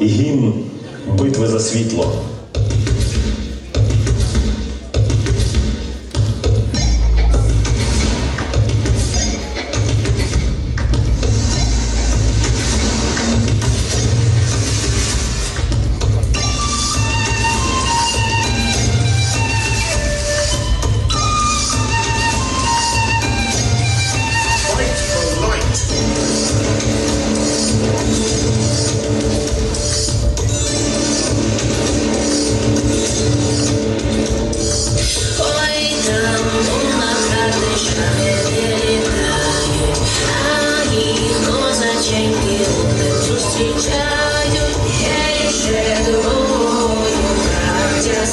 гімн битви за світло.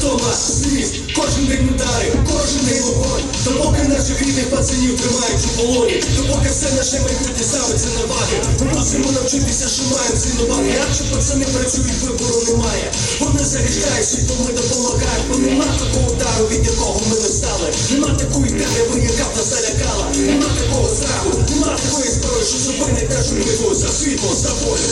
дим, втома, сліз, кожен день удари, кожен день вогонь, допоки наших рідних пацанів тримають у полоні, допоки все наше майбутнє ставиться на ваги. Ми мусимо навчитися, що маємо цінувати. Якщо пацани працюють, вибору немає. Вони захищають світло, ми допомагають, бо нема такого удару, від якого ми не встали. Нема такої темряви, яка б нас залякала. Нема такого страху, нема такої зброї, що зупинить нашу битву за світло, за волю.